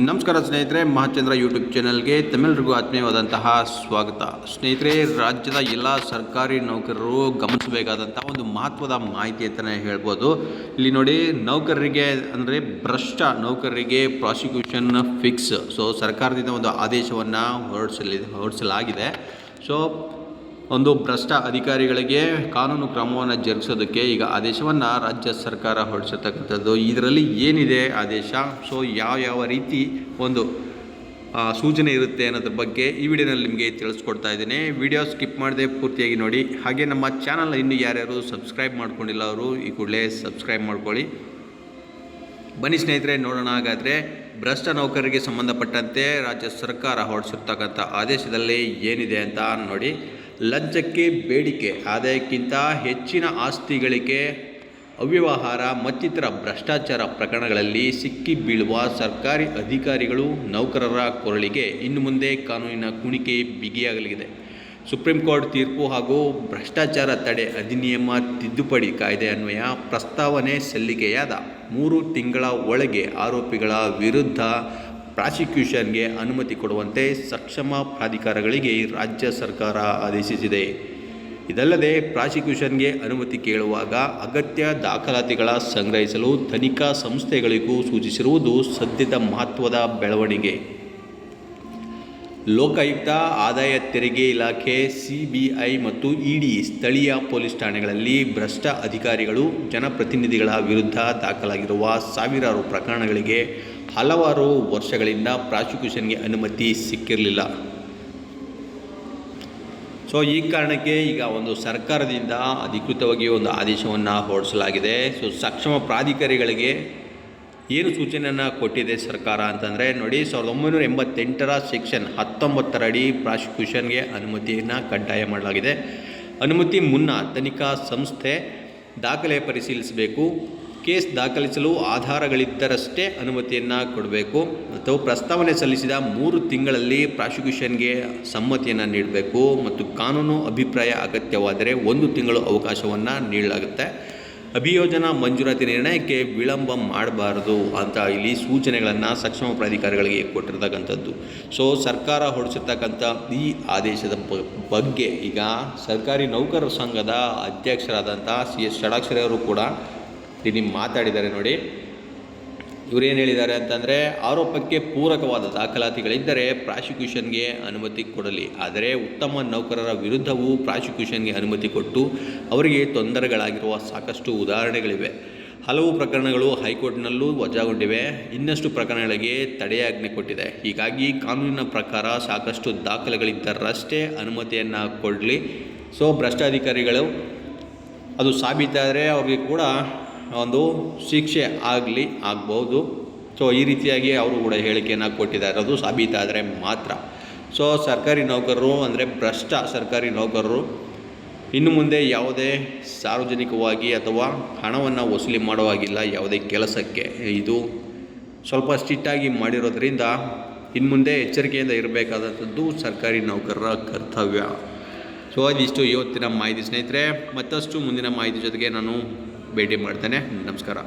ನಮಸ್ಕಾರ ಸ್ನೇಹಿತರೆ, ಮಹಾಚಂದ್ರ ಯೂಟ್ಯೂಬ್ ಚಾನಲ್ಗೆ ತಮಿಳರಿಗೂ ಆತ್ಮೀಯವಾದಂತಹ ಸ್ವಾಗತ. ಸ್ನೇಹಿತರೆ, ರಾಜ್ಯದ ಎಲ್ಲ ಸರ್ಕಾರಿ ನೌಕರರು ಗಮನಿಸಬೇಕಾದಂತಹ ಒಂದು ಮಹತ್ವದ ಮಾಹಿತಿ ಅಂತಲೇ ಹೇಳ್ಬೋದು. ಇಲ್ಲಿ ನೋಡಿ, ನೌಕರರಿಗೆ ಅಂದರೆ ಭ್ರಷ್ಟ ನೌಕರರಿಗೆ ಪ್ರಾಸಿಕ್ಯೂಷನ್ ಫಿಕ್ಸ್ ಸೊ ಸರ್ಕಾರದಿಂದ ಒಂದು ಆದೇಶವನ್ನು ಹೊರಡಿಸಲಿ, ಹೊರಡಿಸಲಾಗಿದೆ. ಸೊ ಒಂದು ಭ್ರಷ್ಟ ಅಧಿಕಾರಿಗಳಿಗೆ ಕಾನೂನು ಕ್ರಮವನ್ನು ಜರುಗಿಸೋದಕ್ಕೆ ಈಗ ಆದೇಶವನ್ನು ರಾಜ್ಯ ಸರ್ಕಾರ ಹೊರಡಿಸತಕ್ಕಂಥದ್ದು. ಇದರಲ್ಲಿ ಏನಿದೆ ಆದೇಶ? ಸೊ ಯಾವ ಯಾವ ರೀತಿ ಒಂದು ಸೂಚನೆ ಇರುತ್ತೆ ಅನ್ನೋದ್ರ ಬಗ್ಗೆ ಈ ವಿಡಿಯೋನಲ್ಲಿ ನಿಮಗೆ ತಿಳಿಸ್ಕೊಡ್ತಾ ಇದ್ದೀನಿ. ವಿಡಿಯೋ ಸ್ಕಿಪ್ ಮಾಡದೆ ಪೂರ್ತಿಯಾಗಿ ನೋಡಿ. ಹಾಗೆ ನಮ್ಮ ಚಾನಲ್ ಇನ್ನು ಯಾರ್ಯಾರು ಸಬ್ಸ್ಕ್ರೈಬ್ ಮಾಡ್ಕೊಂಡಿಲ್ಲ ಅವರು, ಈ ಕೂಡಲೇ ಸಬ್ಸ್ಕ್ರೈಬ್ ಮಾಡ್ಕೊಳ್ಳಿ. ಬನ್ನಿ ಸ್ನೇಹಿತರೆ, ನೋಡೋಣ. ಹಾಗಾದರೆ ಭ್ರಷ್ಟ ನೌಕರರಿಗೆ ಸಂಬಂಧಪಟ್ಟಂತೆ ರಾಜ್ಯ ಸರ್ಕಾರ ಹೊರಡಿಸಿರ್ತಕ್ಕಂಥ ಆದೇಶದಲ್ಲಿ ಏನಿದೆ ಅಂತ ನೋಡಿ. ಲಂಚಕ್ಕೆ ಬೇಡಿಕೆ, ಆದಾಯಕ್ಕಿಂತ ಹೆಚ್ಚಿನ ಆಸ್ತಿ ಗಳಿಕೆ ಅವ್ಯವಹಾರ, ಮತ್ತಿತರ ಭ್ರಷ್ಟಾಚಾರ ಪ್ರಕರಣಗಳಲ್ಲಿ ಸಿಕ್ಕಿ ಬೀಳುವ ಸರ್ಕಾರಿ ಅಧಿಕಾರಿಗಳು, ನೌಕರರ ಕೊರಳಿಗೆ ಇನ್ನು ಮುಂದೆ ಕಾನೂನಿನ ಕುಣಿಕೆ ಬಿಗಿಯಾಗಲಿದೆ. ಸುಪ್ರೀಂ ಕೋರ್ಟ್ ತೀರ್ಪು ಹಾಗೂ ಭ್ರಷ್ಟಾಚಾರ ತಡೆ ಅಧಿನಿಯಮ ತಿದ್ದುಪಡಿ ಕಾಯ್ದೆ ಅನ್ವಯ ಪ್ರಸ್ತಾವನೆ ಸಲ್ಲಿಕೆಯಾದ ಮೂರು ತಿಂಗಳ ಒಳಗೆ ಆರೋಪಿಗಳ ವಿರುದ್ಧ ಪ್ರಾಸಿಕ್ಯೂಷನ್ಗೆ ಅನುಮತಿ ಕೊಡುವಂತೆ ಸಕ್ಷಮ ಪ್ರಾಧಿಕಾರಗಳಿಗೆ ರಾಜ್ಯ ಸರ್ಕಾರ ಆದೇಶಿಸಿದೆ. ಇದಲ್ಲದೆ ಪ್ರಾಸಿಕ್ಯೂಷನ್ಗೆ ಅನುಮತಿ ಕೇಳುವಾಗ ಅಗತ್ಯ ದಾಖಲಾತಿಗಳ ಸಂಗ್ರಹಿಸಲು ತನಿಖಾ ಸಂಸ್ಥೆಗಳಿಗೂ ಸೂಚಿಸಿರುವುದು ಸದ್ಯದ ಮಹತ್ವದ ಬೆಳವಣಿಗೆ. ಲೋಕಾಯುಕ್ತ ಆದಾಯ ತೆರಿಗೆ ಇಲಾಖೆ, ಸಿಬಿಐ ಮತ್ತು ಇಡಿ ಸ್ಥಳೀಯ ಪೊಲೀಸ್ ಠಾಣೆಗಳಲ್ಲಿ ಭ್ರಷ್ಟ ಅಧಿಕಾರಿಗಳು, ಜನಪ್ರತಿನಿಧಿಗಳ ವಿರುದ್ಧ ದಾಖಲಾಗಿರುವ ಸಾವಿರಾರು ಪ್ರಕರಣಗಳಿಗೆ ಹಲವಾರು ವರ್ಷಗಳಿಂದ ಪ್ರಾಸಿಕ್ಯೂಷನ್ಗೆ ಅನುಮತಿ ಸಿಕ್ಕಿರಲಿಲ್ಲ. ಸೊ ಈ ಕಾರಣಕ್ಕೆ ಈಗ ಒಂದು ಸರ್ಕಾರದಿಂದ ಅಧಿಕೃತವಾಗಿ ಒಂದು ಆದೇಶವನ್ನು ಹೊರಡಿಸಲಾಗಿದೆ. ಸೊ ಸಕ್ಷಮ ಪ್ರಾಧಿಕಾರಿಗಳಿಗೆ ಏನು ಸೂಚನೆಯನ್ನು ಕೊಟ್ಟಿದೆ ಸರ್ಕಾರ ಅಂತಂದರೆ, ನೋಡಿ, ಸಾವಿರದ ಒಂಬೈನೂರ ಎಂಬತ್ತೆಂಟರ ಸೆಕ್ಷನ್ ಹತ್ತೊಂಬತ್ತರ ಅಡಿ ಪ್ರಾಸಿಕ್ಯೂಷನ್ಗೆ ಅನುಮತಿಯನ್ನು ಕಡ್ಡಾಯ ಮಾಡಲಾಗಿದೆ. ಅನುಮತಿ ಮುನ್ನ ತನಿಖಾ ಸಂಸ್ಥೆ ದಾಖಲೆ ಪರಿಶೀಲಿಸಬೇಕು. ಕೇಸ್ ದಾಖಲಿಸಲು ಆಧಾರಗಳಿದ್ದರಷ್ಟೇ ಅನುಮತಿಯನ್ನು ಕೊಡಬೇಕು. ಮತ್ತು ಪ್ರಸ್ತಾವನೆ ಸಲ್ಲಿಸಿದ ಮೂರು ತಿಂಗಳಲ್ಲಿ ಪ್ರಾಸಿಕ್ಯೂಷನ್ಗೆ ಸಮ್ಮತಿಯನ್ನು ನೀಡಬೇಕು. ಮತ್ತು ಕಾನೂನು ಅಭಿಪ್ರಾಯ ಅಗತ್ಯವಾದರೆ ಒಂದು ತಿಂಗಳು ಅವಕಾಶವನ್ನು ನೀಡಲಾಗುತ್ತೆ. ಅಭಿಯೋಜನಾ ಮಂಜೂರಾತಿ ನಿರ್ಣಯಕ್ಕೆ ವಿಳಂಬ ಮಾಡಬಾರದು ಅಂತ ಇಲ್ಲಿ ಸೂಚನೆಗಳನ್ನು ಸಕ್ಷಮ ಪ್ರಾಧಿಕಾರಿಗಳಿಗೆ ಕೊಟ್ಟಿರ್ತಕ್ಕಂಥದ್ದು. ಸೊ, ಸರ್ಕಾರ ಹೊರಡಿಸಿರ್ತಕ್ಕಂಥ ಈ ಆದೇಶದ ಬಗ್ಗೆ ಈಗ ಸರ್ಕಾರಿ ನೌಕರರ ಸಂಘದ ಅಧ್ಯಕ್ಷರಾದಂಥ ಸಿ ಎಸ್ ಷಡಾಕ್ಷರಿಯವರು ಕೂಡ ಇಲ್ಲಿ ಮಾತಾಡಿದ್ದಾರೆ ನೋಡಿ. ಇವರೇನು ಹೇಳಿದ್ದಾರೆ ಅಂತಂದರೆ, ಆರೋಪಕ್ಕೆ ಪೂರಕವಾದ ದಾಖಲಾತಿಗಳಿದ್ದರೆ ಪ್ರಾಸಿಕ್ಯೂಷನ್ಗೆ ಅನುಮತಿ ಕೊಡಲಿ. ಆದರೆ ಉತ್ತಮ ನೌಕರರ ವಿರುದ್ಧವೂ ಪ್ರಾಸಿಕ್ಯೂಷನ್ಗೆ ಅನುಮತಿ ಕೊಟ್ಟು ಅವರಿಗೆ ತೊಂದರೆಗಳಾಗಿರುವ ಸಾಕಷ್ಟು ಉದಾಹರಣೆಗಳಿವೆ. ಹಲವು ಪ್ರಕರಣಗಳು ಹೈಕೋರ್ಟ್ನಲ್ಲೂ ವಜಾಗೊಂಡಿವೆ. ಇನ್ನಷ್ಟು ಪ್ರಕರಣಗಳಿಗೆ ತಡೆಯಾಜ್ಞೆ ಕೊಟ್ಟಿದೆ. ಹೀಗಾಗಿ ಕಾನೂನಿನ ಪ್ರಕಾರ ಸಾಕಷ್ಟು ದಾಖಲೆಗಳಿದ್ದರಷ್ಟೇ ಅನುಮತಿಯನ್ನು ಕೊಡಲಿ. ಸೊ ಭ್ರಷ್ಟಾಧಿಕಾರಿಗಳು, ಅದು ಸಾಬೀತಾದರೆ ಅವರಿಗೆ ಕೂಡ ಒಂದು ಶಿಕ್ಷೆ ಆಗಲಿ ಆಗ್ಬೋದು. ಸೊ ಈ ರೀತಿಯಾಗಿ ಅವರು ಕೂಡ ಹೇಳಿಕೆಯನ್ನು ಕೊಟ್ಟಿದ್ದಾರೆ. ಅದು ಸಾಬೀತಾದರೆ ಮಾತ್ರ. ಸೊ ಸರ್ಕಾರಿ ನೌಕರರು ಅಂದರೆ ಭ್ರಷ್ಟ ಸರ್ಕಾರಿ ನೌಕರರು ಇನ್ನು ಮುಂದೆ ಯಾವುದೇ ಸಾರ್ವಜನಿಕವಾಗಿ ಅಥವಾ ಹಣವನ್ನು ವಸೂಲಿ ಮಾಡುವಾಗಿಲ್ಲ ಯಾವುದೇ ಕೆಲಸಕ್ಕೆ. ಇದು ಸ್ವಲ್ಪ ಸ್ಟಿಟ್ಟಾಗಿ ಮಾಡಿರೋದ್ರಿಂದ ಇನ್ನು ಮುಂದೆ ಎಚ್ಚರಿಕೆಯಿಂದ ಇರಬೇಕಾದಂಥದ್ದು ಸರ್ಕಾರಿ ನೌಕರರ ಕರ್ತವ್ಯ. ಸೊ ಅದಿಷ್ಟು ಇವತ್ತಿನ ಮಾಹಿತಿ ಸ್ನೇಹಿತರೆ. ಮತ್ತಷ್ಟು ಮುಂದಿನ ಮಾಹಿತಿ ಜೊತೆಗೆ ನಾನು ಭೇಟಿ ಮಾಡ್ತೇನೆ. ನಮಸ್ಕಾರ.